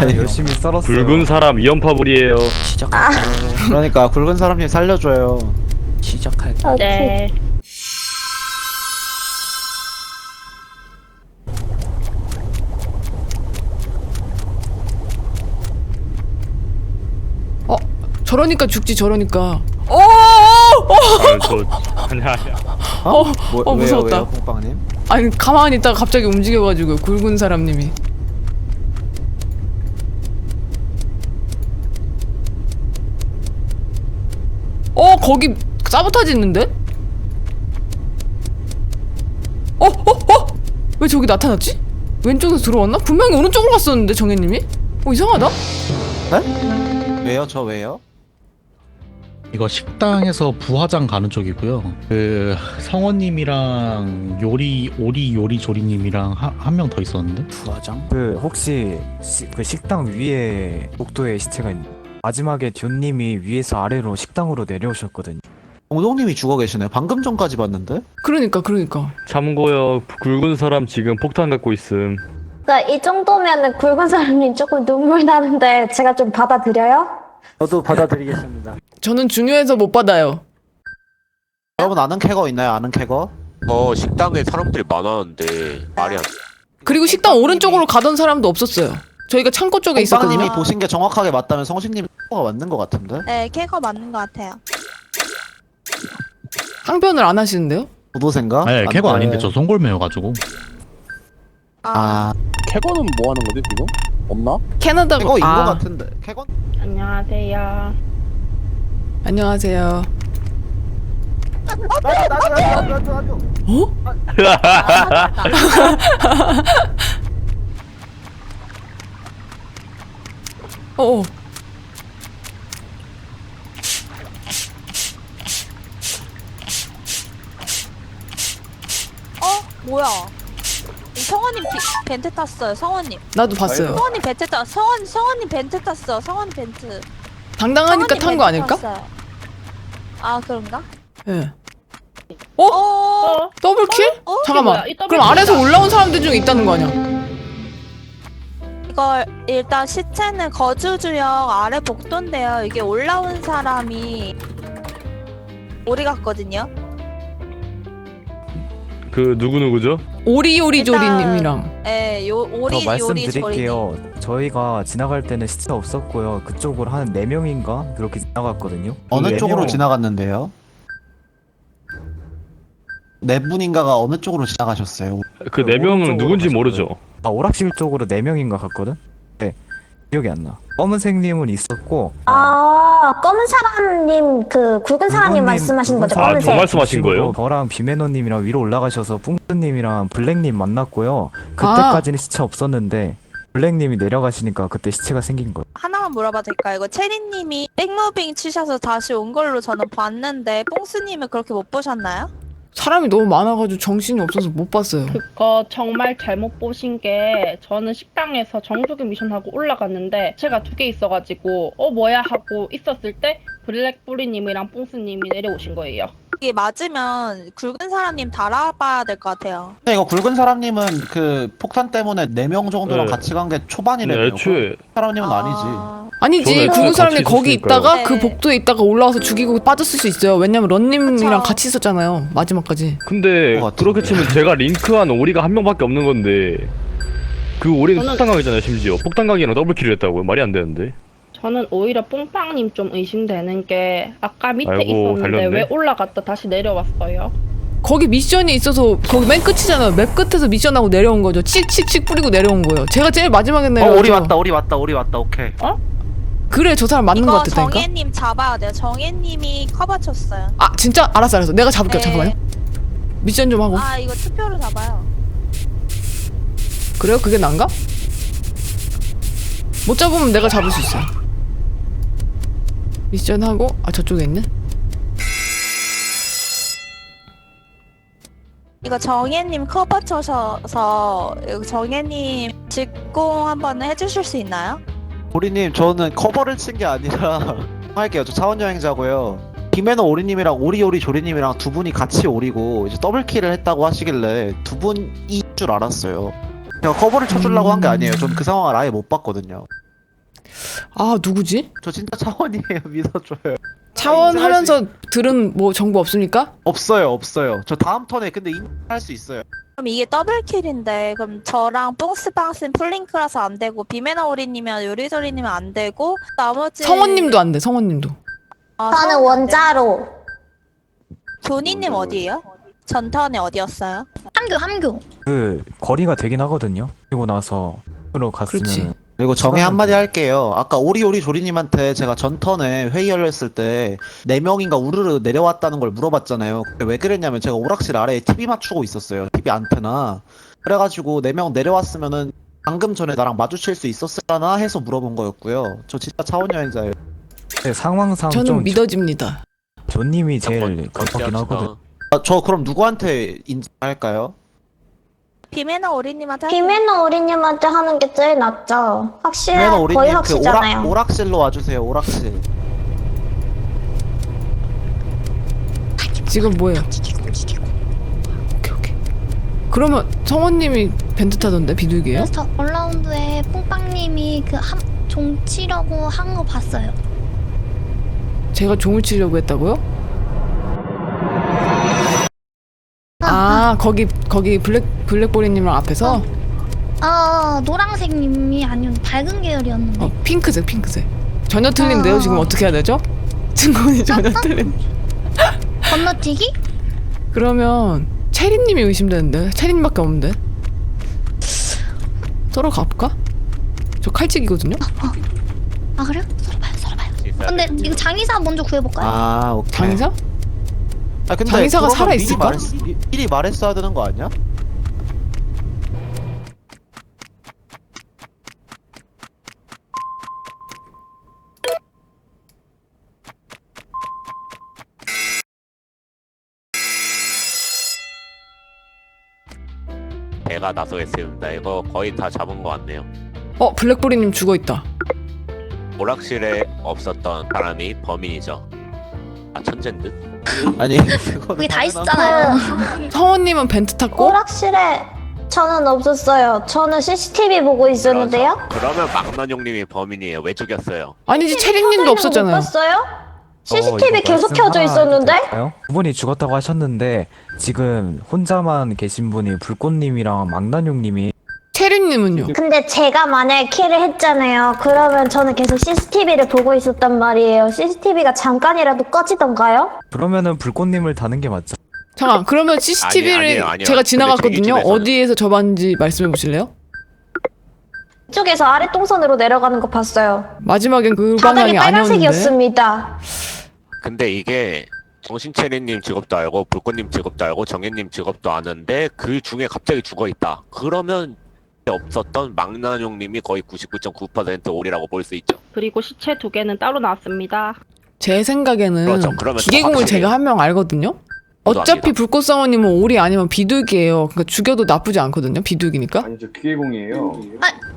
아, 열심히 썰었어요. 붉은 사람 이연파불이에요. 시작할까요? 그러니까 굵은 사람님 살려줘요. 시작할까요? 네. 어 저러니까 죽지 저러니까 어, 어, 아, 저 아니야 아니야. 어? 뭐, 어, 왜요, 무서웠다. 왜요, 콩빵님? 아니 가만히 있다가 갑자기 움직여가지고 굵은 사람님이 어 거기 사보타지 있는데? 어? 어? 어? 왜 저기 나타났지? 왼쪽에서 들어왔나? 분명히 오른쪽으로 갔었는데 정혜님이? 어 이상하다? 왜요? 저 왜요? 이거 식당에서 부화장 가는 쪽이고요. 그 성원님이랑 요리 오리 요리 조리님이랑 한 명 더 있었는데. 부화장? 그 혹시 시, 그 식당 위에 복도에 시체가 있... 마지막에 듀님이 위에서 아래로 식당으로 내려오셨거든요. 공동님이 죽어 계시네. 방금 전까지 봤는데? 그러니까 그러니까 참고요 굵은 사람 지금 폭탄 갖고 있음. 그러니까 이 정도면은 굵은 사람이 조금 눈물 나는데 제가 좀 받아들여요? 저도 받아드리겠습니다. 저는 중요해서 못 받아요 여러분 아는 캐거 있나요? 아는 캐거? 어 식당에 사람들이 많았는데 말이 안 돼. 그리고 식당 오른쪽으로 가던 사람도 없었어요 저희가 창고 쪽에 있었거든요 콩빵님이 보신 게 정확하게 맞다면 성식님이 캐거가 맞는 것 같은데? 네, 캐거 맞는 것 같아요. 항변을 안 하시는데요? 도도생가? 아니, 안 캐거 돼. 아닌데 저 송골매여가지고. 아, 캐거는 뭐 하는 거지 지금? 없나? 캐나다 캐거인 아, 것 같은데. 캐거? 안녕하세요. 안녕하세요 나도, 나도, 나도, 나도, 나도. 어? 어 어? 뭐야? 이 성원님 비, 벤트 탔어요. 성원님. 나도 봤어요 성원님 벤트 탔. 성원 성원님 벤트 탔어. 성원 벤트. 당당하니까 성원님 탄 거 벤트 아닐까? 탔어요. 아 그런가? 예 어? 어? 더블킬? 어? 잠깐만 뭐야? 이 더블 그럼 아래서. 올라온 사람들 중에 있다는 거 아니야 이걸 일단 시체는 거주 주역 아래 복도인데요. 이게 올라온 사람이 오리 같거든요. 그 누구 누구죠? 오리오리 일단- 조리님이랑 예, 요 오리 저 요리 조리. 말씀드릴게요. 저희가 지나갈 때는 시체가 없었고요. 그쪽으로 한 4명인가 그렇게 지나갔거든요. 어느 그 쪽으로 네 명- 지나갔는데요? 네 분인가가 어느 쪽으로 지나가셨어요? 그그네 명은 오른쪽으로 누군지. 모르죠. 아 오락실 쪽으로 4명인가 갔거든? 네. 기억이 안 나. 검은색님은 있었고 아, 검은 사람님, 그, 굵은 사람님 말씀하신 거죠? 아, 검은색. 저 말씀하신 거예요? 저랑 비매너님이랑 위로 올라가셔서 뿡스님이랑 블랙님 만났고요. 그때까지는 시체 없었는데 블랙님이 내려가시니까 그때 시체가 생긴 거예요. 하나만 물어봐도 될까요? 이거 체리님이 백무빙 치셔서 다시 온 걸로 저는 봤는데 뽕스님은 그렇게 못 보셨나요? 사람이 너무 많아가지고 정신이 없어서 못 봤어요 그거 정말 잘못 보신 게 저는 식당에서 정수기 미션하고 올라갔는데 제가 두 개 있어가지고 어 뭐야 하고 있었을 때 블랙뿌리님이랑 뽕스님이 내려오신 거예요. 이게 맞으면 굵은 사람님 달아봐야 될 것 같아요. 근데 이거 굵은 사람님은 그 폭탄 때문에 네명 정도랑 네. 같이 간 게 초반이래요. 애초에 사람님은 아니지. 아, 아니지 저는 굵은 같이 사람이 거기 있었으니까요. 있다가 그 네. 복도에 있다가 올라와서 죽이고 빠졌을 수 있어요 왜냐면 런님이랑 그쵸. 같이 있었잖아요 마지막까지 근데 것 같은데. 그렇게 치면 제가 링크한 오리가 한 명밖에 없는 건데 그 오리는 저는- 폭탄 각이잖아요 심지어 폭탄 각이랑 더블킬을 했다고요 말이 안 되는데 저는 오히려 뽕빵님 좀 의심되는 게 아까 밑에 아이고, 있었는데 달렸네. 왜 올라갔다 다시 내려왔어요? 거기 미션이 있어서 거기 맨 끝이잖아요 맵 끝에서 미션하고 내려온 거죠 칙칙칙 뿌리고 내려온 거예요 제가 제일 마지막에 어, 내려왔죠 오리 왔다, 오리 왔다, 오리 왔다, 오케이. 그래 저 사람 맞는 거 이거 같았다니까 정혜님 잡아야 돼요. 정혜님이 커버 쳤어요. 아 진짜? 알았어 알았어 내가 잡을게요 네. 잠깐만요 미션 좀 하고 아 이거 투표로 잡아요. 그래요? 그게 난가? 못 잡으면 내가 잡을 수 있어요 미션 하고 아 저쪽에 있네 이거 정혜님 커버 이거 정혜님 직공 한번 해주실 수 있나요? 오리님, 저는 커버를 친 게 아니라 할게요. 저 차원 여행자고요. 김해노 오리님이랑 오리오리 조리님이랑 두 분이 같이 오리고 이제 더블킬을 했다고 하시길래 두 분이 줄 알았어요. 제가 커버를 쳐주려고 한 게 아니에요. 전 그 상황을 아예 못 봤거든요. 아 누구지? 저 진짜 차원이에요. 믿어줘요. 차원 인정할 하면서 들은 뭐 정보 없습니까? 없어요, 없어요. 저 다음 턴에 근데 인할 수 있어요. 그럼 이게 더블킬인데 그럼 저랑 뽕스빵스는 플링크라서 안 되고 비메나 오리님이랑 요리조리님은 안 되고 나머지 성원님도 안 돼. 성원님도. 아, 저는 성원? 원자로 조니님 어디에요? 전턴에 어디였어요? 함교 함교 그 거리가 되긴 하거든요. 그리고 나서 으로 그렇지. 갔으면 그리고 정해 시간은 한마디 할게요. 아까 오리오리 조리님한테 제가 전턴에 회의 열렸을 때네 명인가 우르르 내려왔다는 걸 물어봤잖아요. 왜 그랬냐면 제가 오락실 아래에 TV 맞추고 있었어요. TV 안테나. 그래가지고 네명 내려왔으면은 방금 전에 나랑 마주칠 수 있었을라나 해서 물어본 거였고요. 저 진짜 차원 여행자예요. 네, 상황상 저는 좀 믿어집니다. 존님이 제일 건지합시다. 하거든. 아, 저 그럼 누구한테 인증할까요? 비메나 오리님한테. 비메노 오리님한테 하는 게 제일 낫죠 확실 그러면 거의 오리님 그 확실잖아요 오락, 오락실로 와주세요. 오락실. 지금 뭐예요? 오케이 오케이. 그러면 성원님이 벤트 타던데 비둘기예요? 그래서 저 얼라운드에 뽕빵님이 그 한, 종치려고 한 거 봤어요 제가 종을 치려고 했다고요? 아 거기 거기 블랙 블랙보리님랑 앞에서 아 노랑색님이 아니면 밝은 계열이었는데 어 핑크색 핑크색 전혀 틀린데요 지금 어떻게 해야 되죠? 증거이 전혀 틀린 건너뛰기? 그러면 체리님이 의심되는데 체리님밖에 없는데 서로 가볼까? 저 칼찍이거든요? 아 그래요? 서로 봐요 서로 봐요 근데 이거 장의사 먼저 구해볼까요? 아, 오케이. 장의사? 아, 근데 장의사가 그러면 살아 미리 있을까? 말했- 미- 미리 말했어야 되는 거 아니야? 배가 나서겠습니다. 이거 거의 다 잡은 것 같네요. 어 블랙보리님 죽어 있다 오락실에 없었던 사람이 범인이죠. 아 천잰 듯? 아니, 그게 다 당연한 있었잖아요 성원님은 벤트 탔고 오락실에 저는 없었어요 저는 CCTV 보고 있었는데요. 그러면 막난용님이 범인이에요. 왜 죽였어요? 아니지 체리님도 못 없었잖아요 봤어요? 어, CCTV 계속 켜져 있었는데 될까요? 그분이 죽었다고 하셨는데 지금 혼자만 계신 분이 불꽃님이랑 망나뇽님이 체리님은요? 근데 제가 만약에 킬을 했잖아요 그러면 저는 계속 CCTV를 보고 있었단 말이에요 CCTV가 잠깐이라도 꺼지던가요? 그러면은 불꽃님을 다는 게 맞죠? 잠깐 그러면 CCTV를 아니에요, 아니에요. 제가 근데 지나갔거든요 저기 집에서는- 어디에서 접었는지 말씀해 보실래요? 이쪽에서 아래 동선으로 내려가는 거 봤어요 마지막엔 그 바닥이 방향이 아니었는데 빨간색이었습니다 근데 이게 정신체리님 직업도 알고 불꽃님 직업도 알고 정혜님 직업도 아는데 그 중에 갑자기 죽어 있다. 그러면 없었던 망나뇽님이 거의 99.9% 오리라고 볼 수 있죠. 그리고 시체 두 개는 따로 나왔습니다. 제 생각에는 그렇죠. 그러면 기계공을. 제가 한 명 알거든요 저도 어차피 압니다. 불꽃성원님은 오리 아니면 비둘기예요 그러니까 죽여도 나쁘지 않거든요 비둘기니까 아니 저 기계공이에요.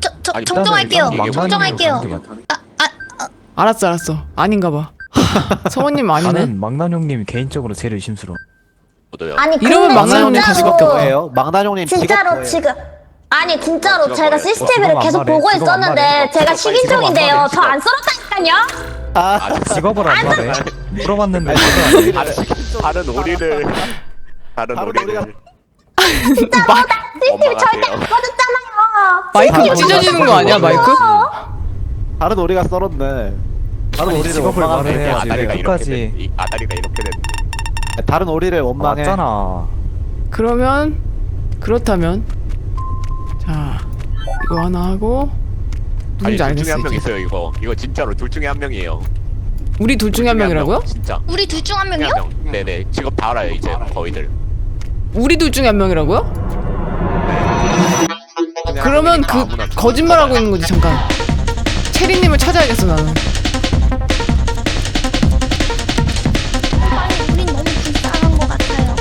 저, 저 아니, 정정할게요 일단은 정정할게요 망나뇽으로 가는 게 맞다. 알았어 알았어 아닌가 봐 성원님 아니네 나는 망나뇽님 개인적으로 제일 의심스러워. 저도요. 아니 이러면 근데 망나뇽님 가시밖에 없다. 뭐예요? 망나뇽님 진짜로? 지금 아니 진짜로 직업 제가? CCTV를 어, 계속 보고 말해. 직업 안 있었는데. 제가 직업 안 식인종인데요 말해. 저안 썰었다니까요 아, 직업을 안 말해. 물어봤는데 다른, 다른 오리를 다른 오리를 오리가- CCTV 절대 안. 꺼졌잖아요 마이크 아, 찢어지는 거 아니야 마이크? 다른 오리가 썰었네. 다른 오리를 직업을 원망하네. 말해. 해야지. 아다리가 왜 이렇게 끝까지. 됐, 이 아다리가 이렇게 됐. 다른 오리를 원망해. 맞잖아. 그러면 그렇다면 자 이거 하나 하고 아니 누군지 둘 중에 알겠어 한 명 이제 있어요 이거. 이거 진짜로 둘 중에 한 명이에요. 우리 둘 중에 한 명이라고요? 진짜. 우리 둘 중 한 명이요? 한 명. 네네 직업 다 알아요 이제 거의들. 우리 둘 중에 한 명이라고요? 그러면 그 아무나 거짓말하고. 있는 거지 잠깐 체리님을 찾아야겠어 나는 아니 우린 너무 불쌍한 것 같아요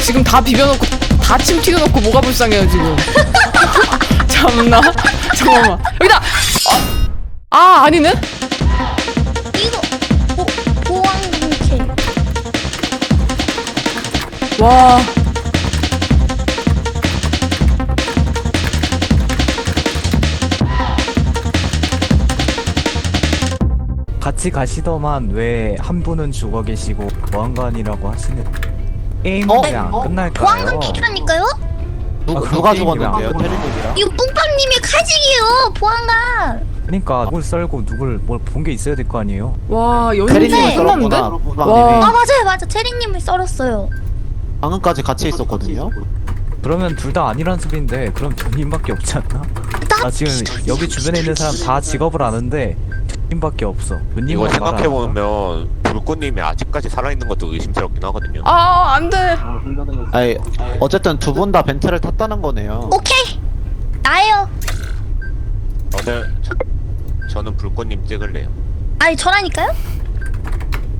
지금 다 비벼놓고 다 침 튀겨놓고 뭐가 불쌍해요 지금 참나 잠깐만 여기다 어? 아 아니네 이거 보, 보안경찰 와 같이 가시더만 왜 한 분은 죽어 계시고 보안관이라고 하시는 게임이 어? 안 끝날까요? 보안관 킥이라니까요? 누, 아, 누가 죽었는데요? 안 테리님이랑? 이거 뿡팡님이 카직이에요 보안관 그러니까 누굴 썰고 누굴 뭘 본 게 있어야 될 거 아니에요? 와 테리님을 끝났는데? 썰었구나. 와. 아 맞아요 맞아 체리님을 썰었어요 방금까지 같이 있었거든요. 그러면 둘 다 아니란 소리인데 그럼 누님밖에 없지 않나? 나 지금 여기 주변에 있는 사람 다 직업을 아는데 누님밖에 없어. 이거 생각해보면 불꽃님이 아직까지 살아있는 것도 의심스럽긴 하거든요. 아 안 돼 아니 어쨌든 두 분 다 벤트를 탔다는 거네요. 오케이 나예요 저는 저, 저는 불꽃님 찍을래요. 아니 저라니까요?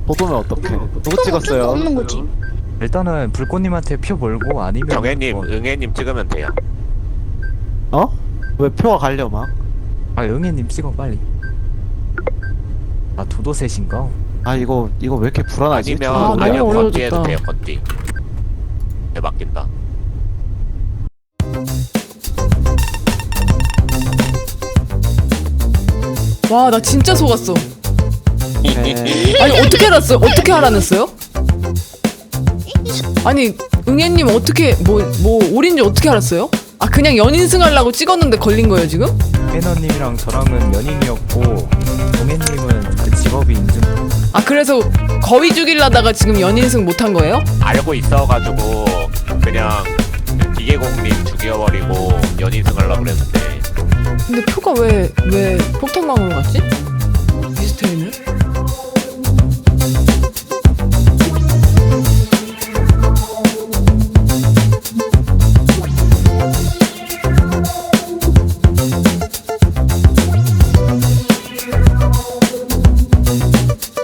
보도면 어떡해? 누구 그럼 어쩔 수 찍었어요? 없는 거지 일단은 불꽃님한테 표 몰고 아니면 정혜님, 뭐- 응혜님 찍으면 돼요. 어? 왜 표가 갈려 막? 아 응애님 찍어 빨리. 아 도도셋인가? 아 이거 이거 왜 이렇게 불안하지? 아니면 아, 너무 아니면 어려워졌다. 건띠 해도 돼요, 건띠. 네, 맡긴다. 와 나 진짜 속았어 네. 아니 어떻게 알았어요? 어떻게 알아냈어요? 아니 응애님 어떻게 뭐 뭐 올인지 어떻게 알았어요? 아 그냥 연인승 하려고 찍었는데 걸린 거예요 지금? 해너님이랑 저랑은 연인이었고 동해님은 그 직업이 인증. 아 그래서 거위 죽이려다가 지금 연인승 못한 거예요? 알고 있어가지고 그냥 기계공님 죽여버리고 연인승 하려고 그랬는데 근데 표가 왜 왜 폭탄광으로 갔지?